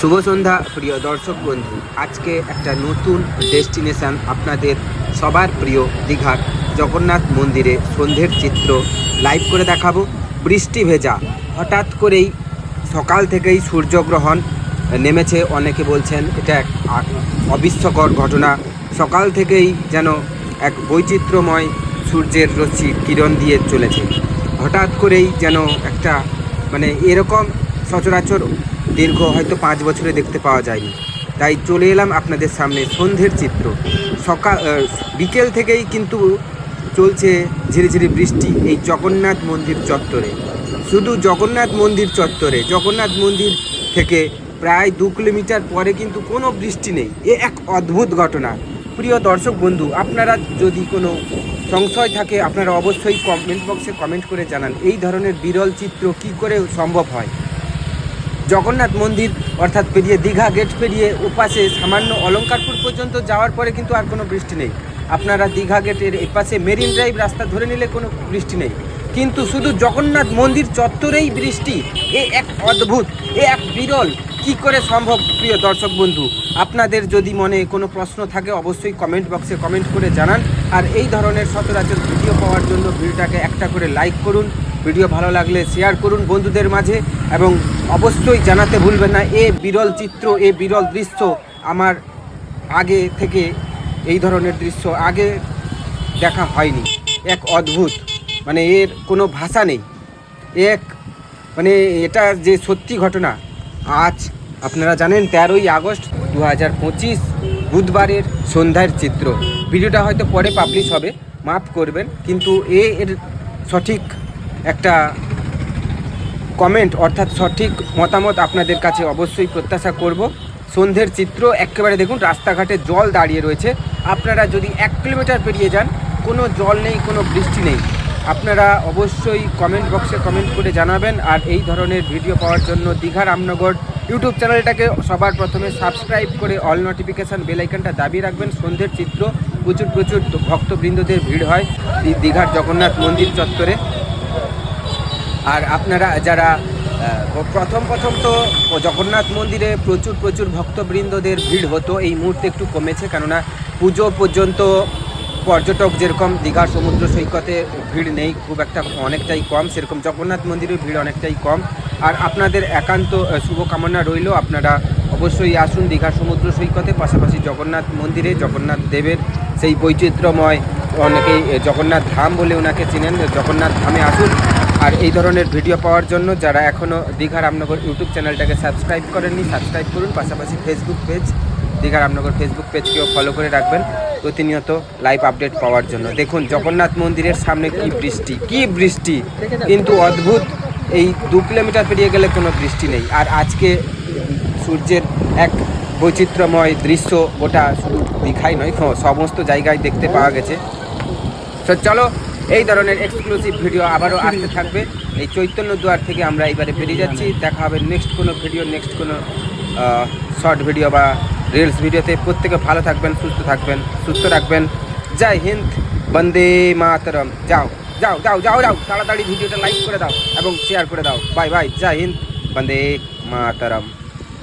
শুভ সন্ধ্যা, প্রিয় দর্শক বন্ধু। আজকে একটা নতুন ডেস্টিনেশন আপনাদের সবার প্রিয় দীঘার জগন্নাথ মন্দিরে সন্ধ্যের চিত্র লাইভ করে দেখাবো। বৃষ্টি ভেজা। হঠাৎ করেই সকাল থেকেই সূর্যগ্রহণ নেমেছে। অনেকে বলছেন এটা এক অবিস্ময়কর ঘটনা। সকাল থেকেই যেন এক বৈচিত্র্যময় সূর্যের রশ্মি কিরণ দিয়ে চলেছে। হঠাৎ করেই যেন একটা মানে এরকম সচরাচর দীর্ঘ হয়তো পাঁচ বছরে দেখতে পাওয়া যায়নি। তাই চলে এলাম আপনাদের সামনে সন্ধ্যের চিত্র। সকাল বিকেল থেকেই কিন্তু চলছে ঝিরিঝিরি বৃষ্টি এই জগন্নাথ মন্দির চত্বরে। শুধু জগন্নাথ মন্দির চত্বরে, জগন্নাথ মন্দির থেকে প্রায় দু কিলোমিটার পরে কিন্তু কোনো বৃষ্টি নেই। এ এক অদ্ভুত ঘটনা। প্রিয় দর্শক বন্ধু, আপনারা যদি কোনো সংশয় থাকে, আপনারা অবশ্যই কমেন্ট বক্সে কমেন্ট করে জানান, এই ধরনের বিরল চিত্র কি করে সম্ভব হয়? জগন্নাথ মন্দির, অর্থাৎ পেরিয়ে দীঘা গেট পেরিয়ে ওপাশে সামান্য অলঙ্কারপুর পর্যন্ত যাওয়ার পরে কিন্তু আর কোনো বৃষ্টি নেই। আপনারা দীঘা গেটের এপাশে মেরিন ড্রাইভ রাস্তা ধরে নিলে কোনো বৃষ্টি নেই। কিন্তু শুধু জগন্নাথ মন্দির চত্বরেই বৃষ্টি। এ এক অদ্ভুত, এ এক বিরল। কি করে সম্ভব, প্রিয় দর্শক বন্ধু? আপনাদের যদি মনে কোনো প্রশ্ন থাকে, অবশ্যই কমেন্ট বক্সে কমেন্ট করে জানান। আর এই ধরনের সচরাচর ভিডিও পাওয়ার জন্য ভিডিওটাকে একটা করে লাইক করুন। ভিডিও ভালো লাগলে শেয়ার করুন বন্ধুদের মাঝে এবং অবশ্যই জানাতে ভুলবেন না, এ বিরল চিত্র, এ বিরল দৃশ্য আমার আগে থেকে এই ধরনের দৃশ্য আগে দেখা হয়নি। এক অদ্ভুত মানে এর কোনো ভাষা নেই। এক মানে এটা যে সত্যি ঘটনা, আজ আপনারা জানেন তেরোই আগস্ট দু হাজার পঁচিশ, বুধবারের সন্ধ্যার চিত্র। ভিডিওটা হয়তো পরে পাবলিশ হবে, মাফ করবেন, কিন্তু এ এর সঠিক একটা কমেন্ট অর্থাৎ সঠিক মতামত আপনাদের কাছে অবশ্যই প্রত্যাশা করব। সন্ধ্যের চিত্র একেবারে দেখুন, রাস্তাঘাটে জল দাঁড়িয়ে রয়েছে। আপনারা যদি এক কিলোমিটার পেরিয়ে যান, কোনো জল নেই, কোনো বৃষ্টি নেই। আপনারা অবশ্যই কমেন্ট বক্সে কমেন্ট করে জানাবেন। আর এই ধরনের ভিডিও পাওয়ার জন্য দীঘা রামনগর ইউটিউব চ্যানেলটাকে সবার প্রথমে সাবস্ক্রাইব করে অল নোটিফিকেশান বেলাইকনটা দাবিয়ে রাখবেন। সন্ধ্যের চিত্র প্রচুর প্রচুর ভক্তবৃন্দদের ভিড় হয় দীঘার জগন্নাথ মন্দির চত্বরে। আর আপনারা যারা প্রথম প্রথম তো জগন্নাথ মন্দিরে প্রচুর প্রচুর ভক্তবৃন্দদের ভিড় হতো, এই মুহূর্তে একটু কমেছে, কেননা পুজো পর্যন্ত পর্যটক যেরকম দীঘার সমুদ্র সৈকতে ভিড় নেই, খুব একটা অনেকটাই কম, সেরকম জগন্নাথ মন্দিরের ভিড় অনেকটাই কম। আর আপনাদের একান্ত শুভকামনা রইল, আপনারা অবশ্যই আসুন দীঘার সমুদ্র সৈকতে, পাশাপাশি জগন্নাথ মন্দিরে, জগন্নাথ দেবের সেই বৈচিত্র্যময় অনেকেই জগন্নাথ ধাম বলে ওনাকে চিনেন, জগন্নাথ ধামে আসুন। আর এই ধরনের ভিডিও পাওয়ার জন্য যারা এখনও দীঘা রামনগর ইউটিউব চ্যানেলটাকে সাবস্ক্রাইব করেননি, সাবস্ক্রাইব করুন। পাশাপাশি Facebook page Digha Ramnagar Facebook পেজকেও follow করে রাখবেন প্রতিনিয়ত লাইভ আপডেট পাওয়ার জন্য। দেখুন, জগন্নাথ মন্দিরের সামনে কি বৃষ্টি কি বৃষ্টি! কিন্তু অদ্ভুত, এই দু কিলোমিটার পেরিয়ে গেলে কোনো বৃষ্টি নেই। আর আজকে সূর্যের এক বৈচিত্র্যময় দৃশ্য ওটা শুধু দীঘাই নয়, সমস্ত জায়গায় দেখতে পাওয়া গেছে। তো চলো এই ধরনের এক্সক্লুসিভ ভিডিও আবারও আসতে থাকবে। এই চৈতন্য দুয়ার থেকে আমরা এবারে বেরিয়ে যাচ্ছি। দেখা হবে নেক্সট কোনো ভিডিও নেক্সট কোনো শর্ট ভিডিও বা রিলস ভিডিওতে প্রত্যেকে ভালো থাকবেন, সুস্থ থাকবেন, সুস্থ রাখবেন। জয় হিন্দ, বন্দে মাতরম। যাও যাও যাও যাও যাও। তাড়াতাড়ি ভিডিওটা লাইক করে দাও এবং শেয়ার করে দাও। বাই বাই জয় হিন্দ, বন্দে মাতরম।